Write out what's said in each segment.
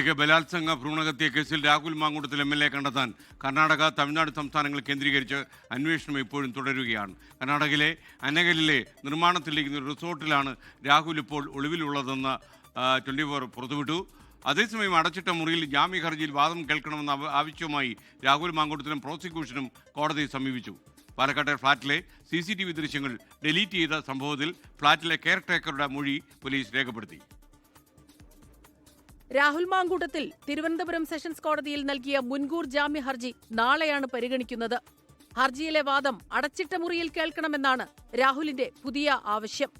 ബലാത്സംഗ ഭ്രൂണഹത്യ കേസിൽ Rahul Mamkootathil M L A കണ്ടെത്താൻ കർണാടക തമിഴ്നാട് സംസ്ഥാനങ്ങൾ കേന്ദ്രീകരിച്ച് അന്വേഷണം ഇപ്പോഴും തുടരുകയാണ്. കർണാടകയിലെ അനകലിലെ നിർമ്മാണത്തിലിരിക്കുന്ന റിസോർട്ടിലാണ് രാഹുൽ ഇപ്പോൾ ഒളിവിലുള്ളതെന്ന് ട്വന്റി ഫോർ പുറത്തുവിട്ടു. അതേസമയം അടച്ചിട്ട മുറിയിൽ ജാമ്യ ഹർജിയിൽ വാദം കേൾക്കണമെന്ന ആവ- ആവശ്യവുമായി രാഹുൽ മാങ്കൂട്ടത്തിലും പ്രോസിക്യൂഷനും കോടതിയെ സമീപിച്ചു. പാലക്കാട്ടെ ഫ്ളാറ്റിലെ സി സി ടി വി ദൃശ്യങ്ങൾ ഡിലീറ്റ് ചെയ്ത സംഭവത്തിൽ ഫ്ളാറ്റിലെ കെയർ ടേക്കറുടെ മൊഴി പോലീസ് രേഖപ്പെടുത്തി. രാഹുൽ മാങ്കൂട്ടത്തിൽ തിരുവനന്തപുരം സെഷൻസ് കോടതിയിൽ നൽകിയ മുൻകൂർ ജാമ്യ ഹർജി നാളെയാണ് പരിഗണിക്കുന്നത്. ഹർജിയിലെ വാദം അടച്ചിട്ട മുറിയിൽ കേൾക്കണമെന്നാണ് രാഹുലിന്റെ പുതിയ ആവശ്യം.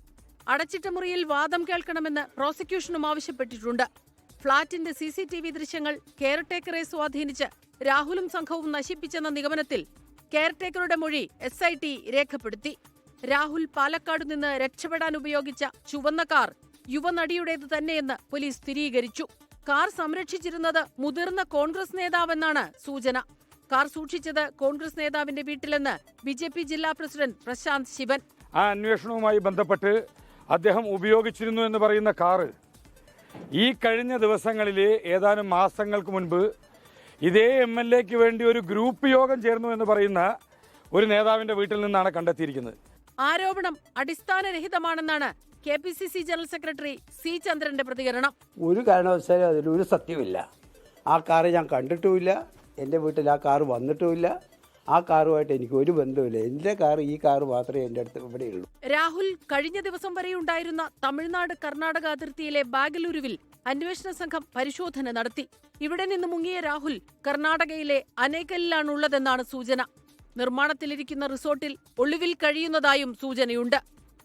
അടച്ചിട്ട മുറിയിൽ വാദം കേൾക്കണമെന്ന് പ്രോസിക്യൂഷനും ആവശ്യപ്പെട്ടിട്ടുണ്ട്. ഫ്ളാറ്റിന്റെ സി സി ടി വി ദൃശ്യങ്ങൾ കെയർടേക്കറെ സ്വാധീനിച്ച് രാഹുലും സംഘവും നശിപ്പിച്ചെന്ന നിഗമനത്തിൽ കെയർടേക്കറുടെ മൊഴി എസ് ഐ ടി രേഖപ്പെടുത്തി. രാഹുൽ പാലക്കാട് നിന്ന് രക്ഷപ്പെടാൻ ഉപയോഗിച്ച ചുവന്ന കാർ യുവനടിയുടേത് തന്നെയെന്ന് പോലീസ് സ്ഥിരീകരിച്ചു. കാർ സംരക്ഷിച്ചിരുന്നത് മുതിർന്ന കോൺഗ്രസ് നേതാവെന്നാണ് സൂചന. കാർ സൂക്ഷിച്ചത് കോൺഗ്രസ് നേതാവിന്റെ വീട്ടിലെന്ന് ബി ജെ പി ജില്ലാ പ്രസിഡന്റ് പ്രശാന്ത് ശിവൻ. ആ അന്വേഷണവുമായി ബന്ധപ്പെട്ട് അദ്ദേഹം ഉപയോഗിച്ചിരുന്നു എന്ന് പറയുന്ന കാറ് ഈ കഴിഞ്ഞ ദിവസങ്ങളിൽ ഏതാനും മാസങ്ങൾക്ക് മുൻപ് ഇതേ എം എൽ എക്ക് വേണ്ടി ഒരു ഗ്രൂപ്പ് യോഗം ചേർന്നു എന്ന് പറയുന്ന ഒരു നേതാവിന്റെ വീട്ടിൽ നിന്നാണ് കണ്ടെത്തിയിരിക്കുന്നത്. ആരോപണം അടിസ്ഥാനരഹിതമാണെന്നാണ് K P C C general secretary C ചന്ദ്രന്റെ പ്രതികരണം. ഒരു കാരണവശാലും അതിലൊരു സത്യമില്ല ആ കാറ് ഞാൻ കണ്ടിട്ടുമില്ല. എന്റെ വീട്ടിൽ ആ കാറ് വന്നിട്ടുമില്ല. ആ കാറുമായിട്ട് എനിക്ക് ഒരു ബന്ധമില്ല എന്റെ കാർ ഈ കാറ് മാത്രമേ എന്റെ അടുത്ത് ഇവിടെയുള്ളൂ രാഹുൽ കഴിഞ്ഞ ദിവസം വരെ ഉണ്ടായിരുന്ന തമിഴ്നാട് കർണാടക അതിർത്തിയിലെ ബാഗലൂരുവിൽ അന്വേഷണ സംഘം പരിശോധന നടത്തി. ഇവിടെ നിന്ന് മുങ്ങിയ രാഹുൽ കർണാടകയിലെ അനേകലിലാണുള്ളതെന്നാണ് സൂചന. നിർമ്മാണത്തിലിരിക്കുന്ന റിസോർട്ടിൽ ഒളിവിൽ കഴിയുന്നതായും സൂചനയുണ്ട്.